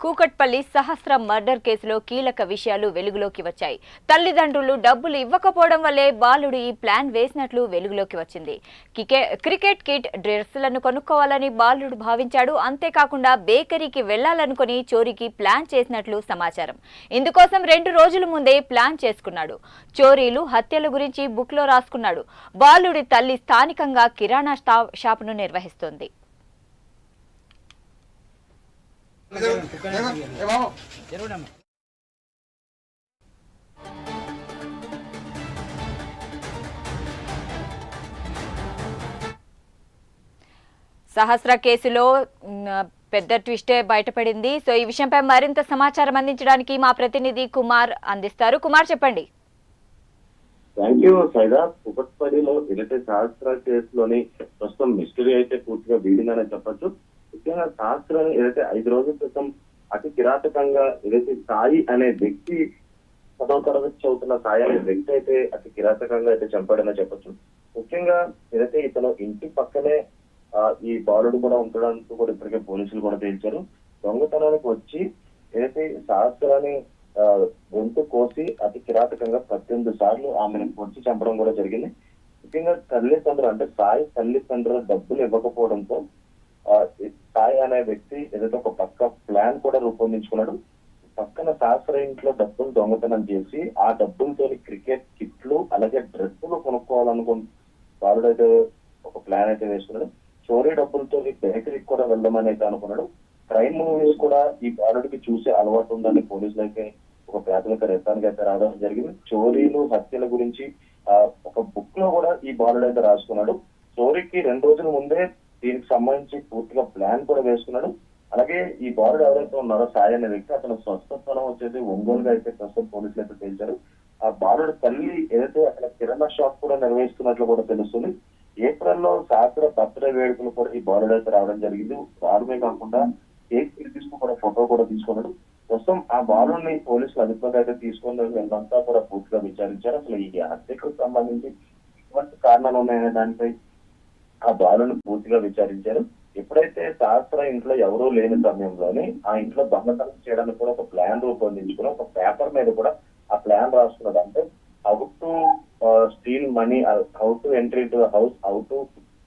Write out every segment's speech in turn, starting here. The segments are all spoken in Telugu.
కూకట్పల్లి సహస్ర మర్డర్ కేసులో కీలక విషయాలు వెలుగులోకి వచ్చాయి. తల్లిదండ్రులు డబ్బులు ఇవ్వకపోవడం వల్లే బాలుడు ఈ ప్లాన్ వేసినట్లు వెలుగులోకి వచ్చింది. క్రికెట్ కిట్ డ్రెస్సులను కొనుక్కోవాలని బాలుడు భావించాడు. అంతేకాకుండా బేకరీకి వెళ్ళాలనుకుని చోరీకి ప్లాన్ చేసినట్లు సమాచారం. ఇందుకోసం రెండు రోజుల ముందే ప్లాన్ చేసుకున్నాడు. చోరీలు హత్యల గురించి బుక్లో రాసుకున్నాడు. బాలుడి తల్లి స్థానికంగా కిరాణా స్టా- షాపును నిర్వహిస్తోంది. సహస్ర కేసులో పెద్ద ట్విస్టే బయటపడింది. సో ఈ విషయంపై మరింత సమాచారం అందించడానికి మా ప్రతినిధి కుమార్ అందిస్తారు. కుమార్ చెప్పండి. Thank you Saida. కుకట్పల్లిలో ఏదైతే సహస్ర కేసులోని ప్రస్తుతం మిస్టరీ అయితే పూర్తిగా వీడిందనే చెప్పచ్చు. ముఖ్యంగా శాస్త్రం ఏదైతే ఐదు రోజుల క్రితం అతి కిరాతకంగా ఏదైతే సాయి అనే వ్యక్తి పదవ తరగతి చదువుతున్న సాయి అనే వ్యక్తి అయితే అతి కిరాతకంగా అయితే చంపాడని చెప్పొచ్చు. ముఖ్యంగా ఏదైతే ఇతను ఇంటి పక్కనే ఆ, ఈ బాలుడు కూడా ఉండడానికి కూడా ఇప్పటికే పోలీసులు కూడా తేల్చారు. దొంగతనానికి వచ్చి ఏదైతే శాస్త్రాన్ని ఆ, గొంతు కోసి అతి కిరాతకంగా పద్దెనిమిది సార్లు ఆమెను పొడిచి చంపడం కూడా జరిగింది. ముఖ్యంగా తల్లిదండ్రులు అంటే సాయి తల్లిదండ్రుల డబ్బులు ఇవ్వకపోవడంతో అనే వ్యక్తి ఏదైతే ఒక పక్క ప్లాన్ కూడా రూపొందించుకున్నాడు పక్కన శాస్త్ర ఇంట్లో డబ్బులు దొంగతనం చేసి ఆ డబ్బులతో క్రికెట్ కిట్లు అలాగే డ్రెస్సులు కొనుక్కోవాలనుకుని అయితే ఒక ప్లాన్ అయితే వేసుకున్నాడు. చోరీ డబ్బులతో బేకరీకి కూడా వెళ్దామని అయితే అనుకున్నాడు. క్రైమ్ మూవీస్ కూడా ఈ బాలుడికి చూసే అలవాటు ఉందని పోలీసులు అయితే ఒక ప్రాథమిక రెత్తానికి అయితే రావడం జరిగింది. చోరీలు హత్యల గురించి ఒక బుక్లో కూడా ఈ బాలుడు అయితే రాసుకున్నాడు. చోరీకి రెండు రోజుల ముందే దీనికి సంబంధించి పూర్తిగా ప్లాన్ కూడా వేసుకున్నాడు. అలాగే ఈ బాలుడు ఎవరైతే ఉన్నారో సాయి అనే వ్యక్తి అతను స్వస్థస్థలం వచ్చేసి ఒంగోలుగా అయితే ప్రస్తుతం పోలీసులు అయితే తేల్చారు ఆ బాలుడు తల్లి ఏదైతే అక్కడ కిరాణా షాప్ కూడా నిర్వహిస్తున్నట్లు కూడా తెలుస్తుంది. ఏప్రిల్లో శాస్త్ర బర్త్డే వేడుకలు కూడా ఈ బాలుడు అయితే రావడం జరిగింది. వారమే కాకుండా కేక్ తీసుకుని కూడా ఫోటో కూడా తీసుకున్నాడు. ప్రస్తుతం ఆ బాలుని పోలీసులు అదుపులోకి అయితే తీసుకుని వీళ్ళంతా కూడా పూర్తిగా విచారించారు. అసలు ఈ హత్యకు సంబంధించి ఎటువంటి కారణాలు ఉన్నాయనే దానిపై ఆ బాలుని పూర్తిగా విచారించారు. ఎప్పుడైతే శాస్త్ర ఇంట్లో ఎవరూ లేని సమయంలోని ఆ ఇంట్లో దొంగతనం చేయడానికి కూడా ఒక ప్లాన్ రూపొందించుకుని ఒక పేపర్ మీద కూడా ఆ ప్లాన్ రాసుకున్నది అంటే how to steal money how to entry to house how to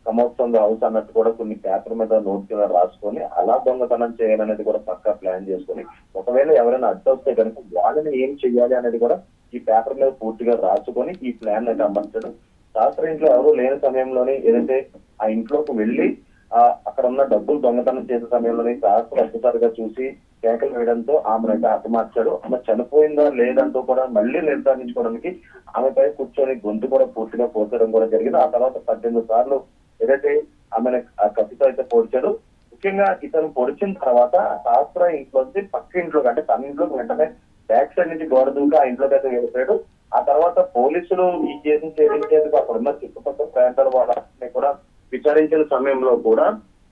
come out from the house అన్నట్టు కూడా కొన్ని పేపర్ మీద నోట్ కింద రాసుకొని అలా దొంగతనం చేయాలనేది కూడా పక్కా ప్లాన్ చేసుకొని ఒకవేళ ఎవరైనా అడ్డొస్తే కనుక వాళ్ళని ఏం చెయ్యాలి అనేది కూడా ఈ పేపర్ మీద పూర్తిగా రాసుకొని ఈ ప్లాన్ అయితే అమర్చడం శాస్త్ర ఇంట్లో ఎవరు లేని సమయంలోనే ఏదైతే ఆ ఇంట్లోకి వెళ్ళి ఆ అక్కడ ఉన్న డబ్బులు దొంగతనం చేసే సమయంలోనే శాస్త్ర అద్భుతాలుగా చూసి కేకలు వేయడంతో ఆమెను అయితే హతమార్చాడు. ఆమె చనిపోయిందా లేదంటూ కూడా మళ్ళీ నిర్ధారించుకోవడానికి ఆమెపై కూర్చొని గొంతు కూడా పూర్తిగా పోర్చడం కూడా జరిగింది. ఆ తర్వాత పద్దెనిమిది సార్లు ఏదైతే ఆమెను ఆ కత్తితో అయితే పోడ్చాడు. ముఖ్యంగా ఇతను పొడిచిన తర్వాత శాస్త్ర ఇంట్లోంచి పక్క ఇంట్లోకి అంటే తన ఇంట్లోకి వెంటనే బ్యాక్ సైడ్ నుంచి గోడ దూకి ఆ ఇంట్లోకి అయితే వెళ్ళిపోయాడు. ఆ తర్వాత పోలీసులు ఈ కేసును ఛేదించేందుకు అక్కడ ఉన్న చుట్టుపక్కల ప్రాంతాల వాళ్ళని కూడా విచారించిన సమయంలో కూడా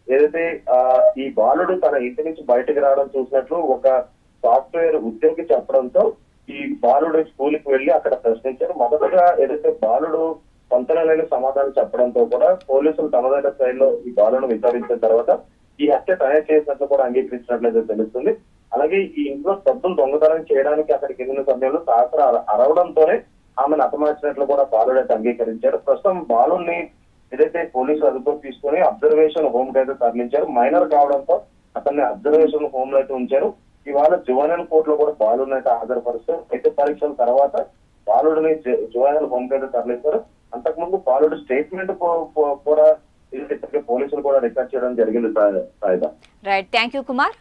ఏదైతే ఆ ఈ బాలుడు తన ఇంటి నుంచి బయటకు రావడం చూసినట్లు ఒక సాఫ్ట్వేర్ ఉద్యోగి చెప్పడంతో ఈ బాలుడు స్కూల్కి వెళ్ళి అక్కడ ప్రశ్నించారు. మొదటగా ఏదైతే బాలుడు పొంతనలేని సమాధానం చెప్పడంతో కూడా పోలీసులు తమదైన స్థాయిలో ఈ బాలును విచారించిన తర్వాత ఈ హత్య తనే చేసినట్లు కూడా అంగీకరించినట్లయితే తెలుస్తుంది. అలాగే ఈ ఇంట్లో శబ్దం దొంగతనం చేయడానికి అక్కడికి వెళ్ళిన సమయంలో శాస్త్ర అరవడంతోనే ఆమెను అతమార్చినట్లు కూడా బాలుడైతే అంగీకరించారు. ప్రస్తుతం బాలుని ఏదైతే పోలీసులు అదుపులో తీసుకొని అబ్జర్వేషన్ హోమ్కి అయితే తరలించారు. మైనర్ కావడంతో అతన్ని అబ్జర్వేషన్ హోమ్లో అయితే ఉంచారు. ఇవాళ జువనల్ కోర్టులో కూడా బాలుని అయితే హాజరుపరుస్తారు అయితే పరీక్షల తర్వాత బాలుడిని జువైనల్ హోమ్కి అయితే తరలిస్తారు. అంతకుముందు బాలుడు స్టేట్మెంట్ కూడా ఇప్పటికే పోలీసులు కూడా రికార్డ్ చేయడం జరిగింది రైట్ థ్యాంక్ యూ కుమార్